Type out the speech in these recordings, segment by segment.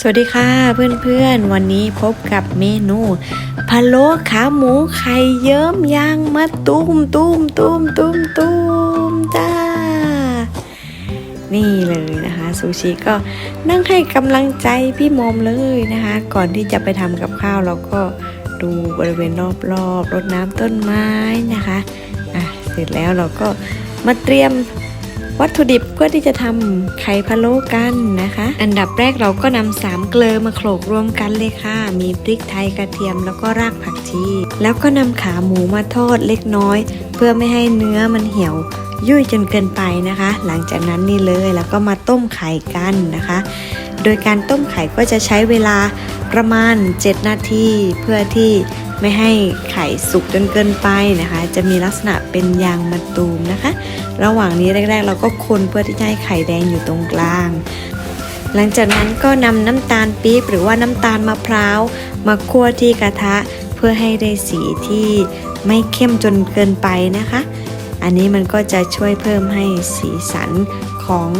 สวัสดีค่ะเพื่อนๆ วันนี้พบกับเมนูพะโล้ขาหมูไข่เยิ้มย่างมะตุ้มตุ้มตุ้มตุ้มตุ้มจ้า นี่เลยนะคะซูชิก็นั่งให้กำลังใจพี่มอมเลยนะคะ ก่อนที่จะไปทำกับข้าวเราก็ดูบริเวณรอบๆรดน้ำต้นไม้นะคะอะเสร็จแล้วเราก็มาเตรียม วัตถุดิบเพื่อที่จะทำไข่พะโล้กันนะคะ อันดับแรกเราก็นำสามเกลือมาโขลกรวมกันเลยค่ะ มีพริกไทยกระเทียมแล้วก็รากผักชี แล้วก็นำขาหมูมาทอดเล็กน้อย เพื่อไม่ให้เนื้อมันเหี่ยวยุ่ยจนเกินไปนะคะ หลังจากนั้นนี่เลยแล้วก็มาต้มไข่กันนะคะ โดยการต้มไข่ก็จะใช้เวลาประมาณ 7 นาทีเพื่อที่ไม่ให้ไข่สุกจนเกินไปนะคะ จะมีลักษณะเป็นยางมะตูมนะคะ ระหว่างนี้แรกๆ เราก็คนเพื่อที่จะให้ไข่แดงอยู่ตรงกลาง หลังจากนั้นก็นำน้ำตาลปี๊บหรือว่าน้ำตาลมะพร้าวมาคั่วที่กระทะเพื่อให้ได้สีที่ไม่เข้มจนเกินไปนะคะ อันนี้มันก็จะช่วยเพิ่มให้สีสันของ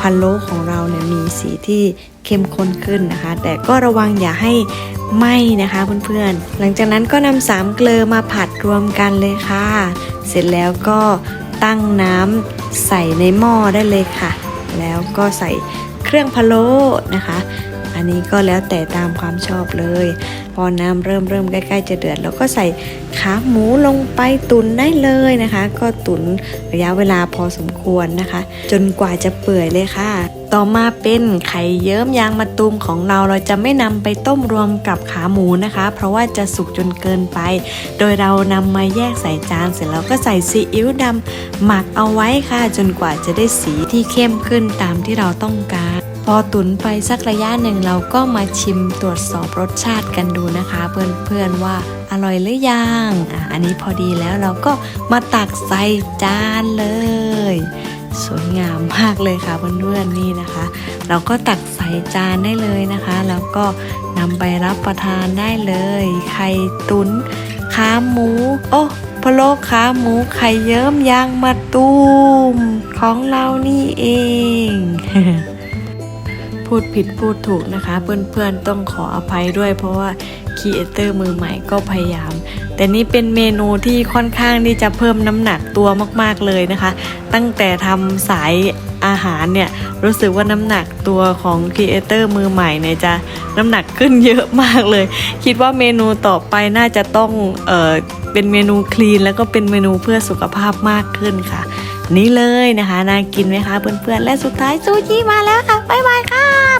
พะโลของเราเนี่ยมีสีที่เข้มข้นขึ้นนะคะ แต่ก็ระวังอย่าให้ไหม้นะคะเพื่อนๆ หลังจากนั้นก็นำสามเกลือมาผัดรวมกันเลยค่ะ เสร็จแล้วก็ ตั้งน้ำใส่ในหม้อได้เลยค่ะ แล้วก็ใส่เครื่องพะโล้นะคะ อันนี้ก็แล้วแต่ตามความชอบเลย พอน้ำเริ่มเริ่มใกล้ๆจะเดือดเราก็ใส่ขาหมูลงไปตุนได้เลยนะคะ ก็ตุนระยะเวลาพอสมควรนะคะ จนกว่าจะเปื่อยเลยค่ะ ต่อมาเป็นไข่เยิ้มยางมะตูมของเราเราจะไม่นำไปต้มรวมกับขาหมูนะคะ เพราะว่าจะสุกจนเกินไป โดยเรานำมาแยกใส่จานเสร็จแล้วก็ใส่ซีอิ๊วดำหมักเอาไว้ค่ะ จนกว่าจะได้สีที่เข้มขึ้นตามที่เราต้องการ พอตุนไปสักระยะหนึ่งเราก็มาชิมตรวจสอบรสชาติกันดูนะคะ เพื่อนๆว่าอร่อยหรือยังออันนี้พอดีแล้วเราก็มาตักใส่จานเลย สวยงามมากเลยค่ะเพื่อนๆนี่นะคะ เราก็ตักใส่จานได้เลยนะคะ แล้วก็นำไปรับประทานได้เลย ไข่ตุนขาหมู โอ้พะโล้ขาหมูไข่เยิ้มยางมะตูมของเรานี่เอง พูดผิดพูดถูกนะคะ เพื่อนๆต้องขออภัยด้วย เพราะว่าครีเอเตอร์มือใหม่ก็พยายาม แต่นี่เป็นเมนูที่ค่อนข้างที่จะเพิ่มน้ำหนักตัวมากๆเลยนะคะ ตั้งแต่ทำสายอาหารเนี่ยรู้สึกว่าน้ำหนักตัวของครีเอเตอร์มือใหม่เนี่ยจะน้ำหนักขึ้นเยอะมากเลย คิดว่าเมนูต่อไปน่าจะต้องเออเป็นเมนูคลีนแล้วก็เป็นเมนูเพื่อสุขภาพมากขึ้นค่ะ นี่เลยนะคะน่ากินไหมคะเพื่อนๆและสุดท้ายซูชิมาแล้วค่ะบ๊ายบายค่ะ